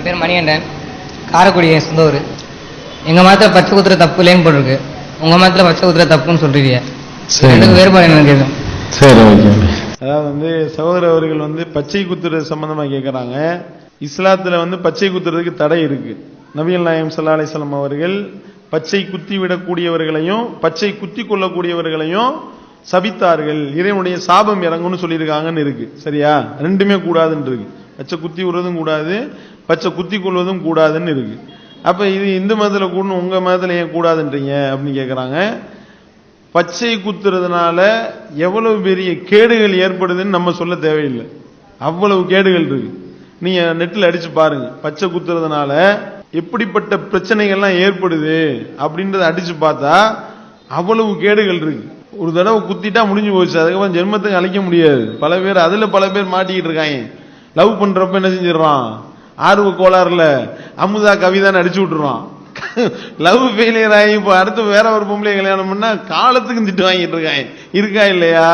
என் பேர் மணிகண்டன். காரைக்குடி சொந்த ஊர் எங்கள் மதத்தில் பச்சை குத்துற தப்பு இல்லைன்னு போட்டிருக்கு. உங்கள் மதத்தில் பச்சை குத்துற தப்புன்னு சொல்றீங்க. சரி. ரெண்டுக்கும் வேறுபாடு என்னன்னு கேட்கும் சரி ஓகே. அதாவது வந்து சகோதரர் அவர்கள் வந்து பச்சை குத்துறது சம்பந்தமா கேட்கறாங்க இஸ்லாத்துல வந்து பச்சை குத்துறதுக்கு தடை இருக்கு. நபிகள் நாயம் சல்லா அலிஸ்லாம் அவர்கள் பச்சை குத்தி விடக்கூடியவர்களையும் பச்சை குத்தி கொள்ளக்கூடியவர்களையும் சபித்தார்கள். இறைவனுடைய சாபம் இறங்கும்னு சொல்லியிருக்காங்கன்னு இருக்கு. சரியா? ரெண்டுமே கூடாதுன்னு இருக்கு. பச்சை குத்தி விடுறதும் கூடாது பச்சை குத்தி கொள்வதும் கூடாதுன்னு இருக்கு. அப்ப இது இந்து மதத்தில் கூடணும் உங்க மதத்தில் ஏன் கூடாதுன்றீங்க அப்படின்னு கேட்குறாங்க பச்சை குத்துறதுனால எவ்வளவு பெரிய கேடுகள் ஏற்படுதுன்னு நம்ம சொல்ல தேவையில்லை. அவ்வளவு கேடுகள் இருக்கு. நீங்க நெட்டில் அடிச்சு பாருங்க. பச்சை குத்துறதுனால எப்படிப்பட்ட பிரச்சனைகள்லாம் ஏற்படுது அப்படின்றத அடிச்சு பார்த்தா அவ்வளவு கேடுகள் இருக்கு. ஒரு தடவை குத்திட்டா முடிஞ்சு போச்சு. அதுக்கப்புறம் ஜென்மத்துக்கு அழைக்க முடியாது. பல பேர் அதுல பல பேர் மாட்டிக்கிட்டு இருக்காங்க. லவ் பண்றப்ப என்ன செஞ்சிடறான்? ஆர்வ கோளாறுல அமுதா கவிதான்னு அடிச்சு விட்டுருவான். லவ் ஃபெயிலியர் ஆகி இப்போ அடுத்து வேற ஒரு பொம்பளை கல்யாணம் பண்ணா காலத்துக்கும் திட்டு வாங்கிட்டு இருக்கான். இருக்கா இல்லையா?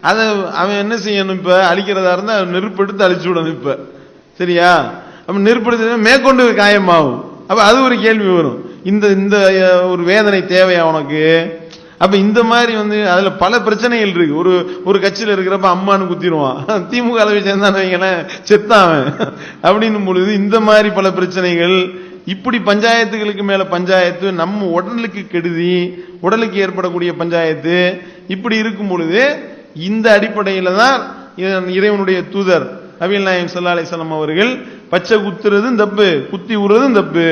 அதை அவன் என்ன செய்யணும் இப்ப? அழிக்கிறதா இருந்தா நெருப்பு எடுத்து அழிச்சு விடணும் இப்ப. சரியா? அப்ப நெருப்படுத்து மேற்கொண்டு காயமாகும். அப்ப அது ஒரு கேள்வி வரும். இந்த இந்த ஒரு வேதனை தேவையா உனக்கு? அப்ப இந்த மாதிரி வந்து அதுல பல பிரச்சனைகள் இருக்கு. ஒரு ஒரு கட்சியில இருக்கிறப்ப அம்மான்னு குத்திடுவான். திமுக அளவை சேர்ந்தான் வைங்களேன் செத்தான் அவன் அப்படின்னும் பொழுது இந்த மாதிரி பல பிரச்சனைகள் இப்படி பஞ்சாயத்துகளுக்கு மேல பஞ்சாயத்து நம்ம உடலுக்கு கெடுதி உடலுக்கு ஏற்படக்கூடிய பஞ்சாயத்து இப்படி இருக்கும் பொழுது இந்த அடிப்படையில தான் இறைவனுடைய தூதர் அபில் நாயம் சல்லா அலிசல்லாம் அவர்கள் பச்சை குத்துறதும் தப்பு குத்தி விடுறதும் தப்பு.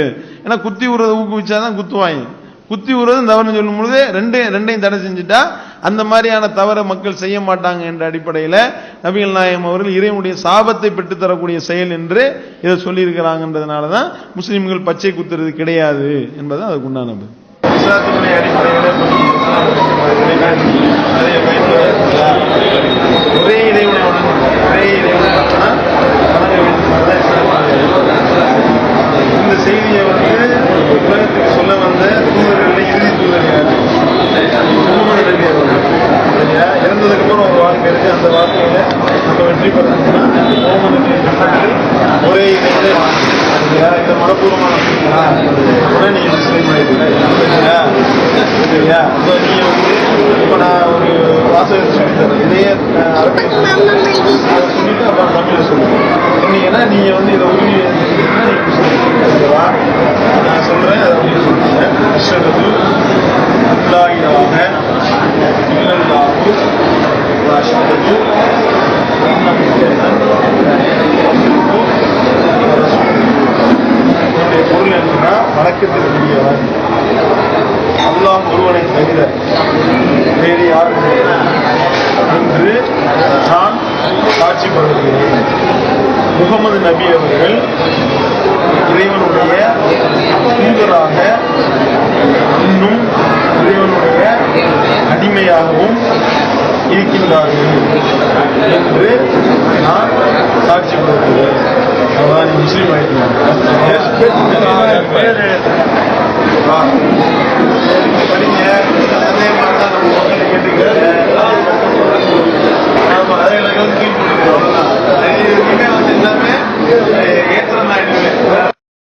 ஏன்னா குத்தி விடுறத ஊக்குவிச்சாதான் குத்துவாங்க. குத்தி விடுறதும் தவறுன்னு சொல்லும் பொழுது ரெண்டு ரெண்டையும் தடை செஞ்சுட்டா அந்த மாதிரியான தவறை மக்கள் செய்ய மாட்டாங்க என்ற அடிப்படையில் நபிகள் நாயகம் அவர்கள் இறைவனுடைய சாபத்தை பெற்றுத்தரக்கூடிய செயல் என்று இதை சொல்லியிருக்கிறாங்கன்றதுனால தான் முஸ்லீம்கள் பச்சை குத்துறது கிடையாது என்பது அதுக்கு உண்டானது இஸ்லாத்தினுடைய ஒரே ஒரே இறைவனுடன் வணங்க வேண்டும் இந்த செய்தியை வந்து உலகத்துக்கு சொல்ல வந்த தூதர்களில் இறுதி தூதர் யாரு முகமது நபி அவர்கள் சரியா இறந்ததுக்கு அப்புறம் ஒரு வாழ்க்கை இருக்கு அந்த வாழ்க்கையில நம்ம வெற்றி பெறணும்னா முகமது நபி அவர்கள் ஒரே இந்த மனப்பூர்வமான உடனே நீங்க முஸ்லீம் ஆயிடுங்க சரியா சரியா நீங்கள் வந்து இப்போ நான் ஒரு வாசகத்தை இதே சொல்லிட்டு அப்புறம் தமிழில் சொல்லுங்க சொன்னீங்கன்னா நீங்கள் வந்து இதை உறுதி செஞ்சீங்கன்னா வணக்கத்திற்குரியவன் அல்லாஹ் ஒருவனை தவிர வேறு யாரும் என்று நான் சாட்சி முகமது நபி அவர்கள் இறைவனுடைய தூதராக இன்னும் இறைவனுடைய அடிமையாகவும் இருக்கின்றார்கள் என்று நான் சாட்சி a lot you see right now. Yes, but